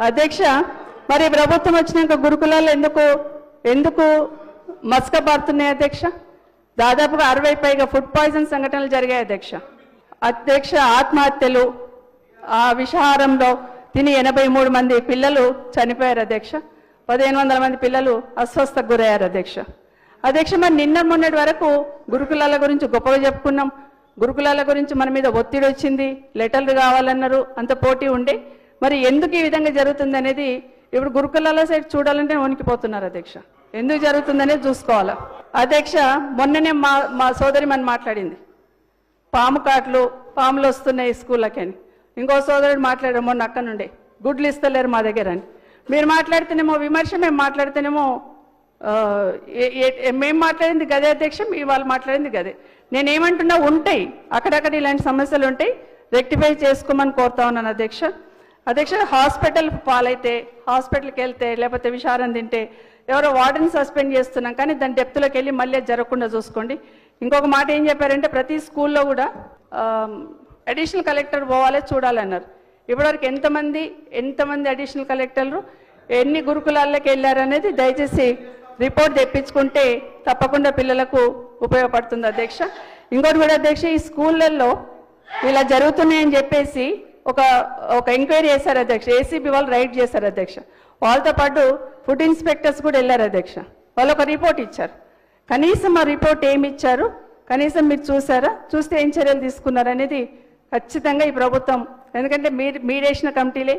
అధ్యక్ష మరి ప్రభుత్వం వచ్చినాక గురుకులాలు ఎందుకు ఎందుకు మస్కబారుతున్నాయి అధ్యక్ష? దాదాపుగా అరవై పైగా ఫుడ్ పాయిజన్ సంఘటనలు జరిగాయి అధ్యక్ష. అధ్యక్ష ఆత్మహత్యలు ఆ విషహారంలో తిని ఎనభై మూడు మంది పిల్లలు చనిపోయారు అధ్యక్ష. పదిహేను వందల మంది పిల్లలు అస్వస్థకు గురయ్యారు అధ్యక్ష. అధ్యక్ష మరి నిన్న మొన్నటి వరకు గురుకులాల గురించి గొప్పగా చెప్పుకున్నాం. గురుకులాల గురించి మన మీద ఒత్తిడి వచ్చింది లెటర్లు కావాలన్నారు అంత పోటీ ఉండే. మరి ఎందుకు ఈ విధంగా జరుగుతుంది అనేది ఇప్పుడు గురుకులాల సైడ్ చూడాలంటే వణికిపోతున్నారు అధ్యక్ష. ఎందుకు జరుగుతుందనేది చూసుకోవాలి? అధ్యక్ష మొన్ననే మా మా సోదరి మన మాట్లాడింది. పాము కాట్లు పాములు వస్తున్నాయి స్కూళ్ళకని ఇంకో సోదరుడు మాట్లాడారు మొన్న అక్క నుండి. గుడ్లు ఇస్తలేరు మా దగ్గర అని. మీరు మాట్లాడితేనేమో విమర్శ మేము మాట్లాడితేనేమో ఏ- మేము మాట్లాడింది గదే అధ్యక్ష ఇవాళ మాట్లాడింది గదే. నేనేమంటున్నా ఉంటాయి. అక్కడక్కడ ఇలాంటి సమస్యలు ఉంటాయి. రెక్టిఫై చేసుకోమని కోరుతా ఉన్నాను అధ్యక్ష. అధ్యక్ష హాస్పిటల్ పాలైతే హాస్పిటల్కి వెళ్తే లేకపోతే విషారం తింటే ఎవరో వార్డెన్ సస్పెండ్ చేస్తున్నాం కానీ దాని డెప్త్లోకి వెళ్ళి మళ్ళీ జరగకుండా చూసుకోండి. ఇంకొక మాట ఏం చెప్పారంటే ప్రతి స్కూల్లో కూడా అడిషనల్ కలెక్టర్ పోవాలి చూడాలన్నారు. ఇప్పటివరకు ఎంతమంది ఎంతమంది అడిషనల్ కలెక్టర్లు ఎన్ని గురుకులాల్లోకి వెళ్ళారు అనేది దయచేసి రిపోర్ట్ తెప్పించుకుంటే తప్పకుండా పిల్లలకు ఉపయోగపడుతుంది అధ్యక్ష. ఇంకోటి కూడా అధ్యక్ష ఈ స్కూళ్ళల్లో ఇలా జరుగుతున్నాయని చెప్పేసి ఒక ఒక ఎంక్వైరీ చేశారు అధ్యక్ష. ఏసీబీ వాళ్ళు రైడ్ చేశారు అధ్యక్ష. వాళ్ళతో పాటు ఫుడ్ ఇన్స్పెక్టర్స్ కూడా వెళ్ళారు అధ్యక్ష. వాళ్ళు ఒక రిపోర్ట్ ఇచ్చారు. కనీసం ఆ రిపోర్ట్ ఏమి ఇచ్చారు? కనీసం మీరు చూసారా చూస్తే ఏం చర్యలు తీసుకున్నారు అనేది ఖచ్చితంగా ఈ ప్రభుత్వం ఎందుకంటే మీరు మీరేసిన కమిటీలే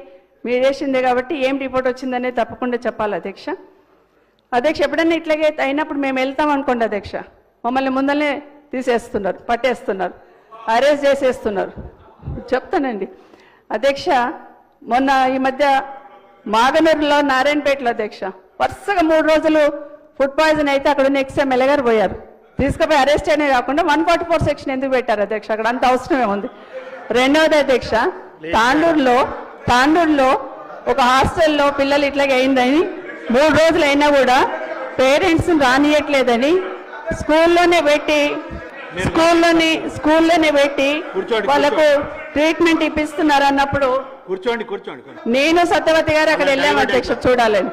మీరేసిందే కాబట్టి ఏం రిపోర్ట్ వచ్చిందనేది తప్పకుండా చెప్పాలి అధ్యక్ష. అధ్యక్ష ఎప్పుడన్నా ఇట్లాగే అయినప్పుడు మేము వెళ్తాం అనుకోండి అధ్యక్ష. మమ్మల్ని ముందరనే తీసేస్తున్నారు పట్టేస్తున్నారు అరెస్ట్ చేసేస్తున్నారు. చెప్తానండి. అధ్యక్ష మొన్న ఈ మధ్య మాగనూరులో నారాయణపేటలో అధ్యక్ష. వరుసగా మూడు రోజులు ఫుడ్ పాయిజన్ అయితే అక్కడ ఉన్న ఎక్స్ఎంఎల్ఏ గారు పోయారు. తీసుకుపోయి అరెస్ట్ అయినా కాకుండా వన్ ఫార్టీ ఫోర్ సెక్షన్ ఎందుకు పెట్టారు అధ్యక్ష? అక్కడ అంత అవసరమే ఉంది. రెండవది అధ్యక్ష తాండూరులో తాండూరులో ఒక హాస్టల్లో పిల్లలు ఇట్లాగే అయిందని మూడు రోజులు అయినా కూడా పేరెంట్స్ రానియట్లేదని స్కూల్లోనే పెట్టి స్కూల్లోని స్కూల్లోనే పెట్టి వాళ్ళకు ట్రీట్మెంట్ ఇప్పిస్తున్నారు అన్నప్పుడు కూర్చోండి కూర్చోండి. నేను సత్యవతి గారు అక్కడ వెళ్ళాము అధ్యక్ష చూడాలని.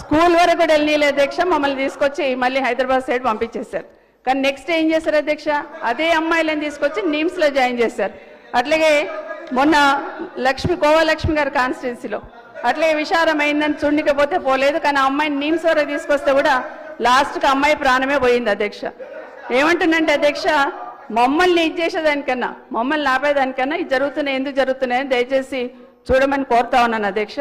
స్కూల్ వరకు కూడా వెళ్ళి అధ్యక్ష మమ్మల్ని తీసుకొచ్చి మళ్ళీ హైదరాబాద్ సైడ్ పంపించేశారు. కానీ నెక్స్ట్ ఏం చేశారు అధ్యక్ష? అదే అమ్మాయిలను తీసుకొచ్చి నిమ్స్లో జాయిన్ చేశారు. అట్లాగే మొన్న లక్ష్మి కోవలక్ష్మి గారి కాన్స్టిట్యున్సీలో. అట్లాగే విషారం అయిందని చూడకపోతే పోలేదు కానీ ఆ అమ్మాయిని నిమ్స్ వరకు తీసుకొస్తే కూడా లాస్ట్కి అమ్మాయి ప్రాణమే పోయింది అధ్యక్ష. ఏమంటున్నంటే అధ్యక్ష మమ్మల్ని ఇది చేసేదానికన్నా మమ్మల్ని ఆపేదానికన్నా ఇది జరుగుతున్నాయి ఎందుకు జరుగుతున్నాయని దయచేసి చూడమని కోరుతా ఉన్నాను అధ్యక్ష.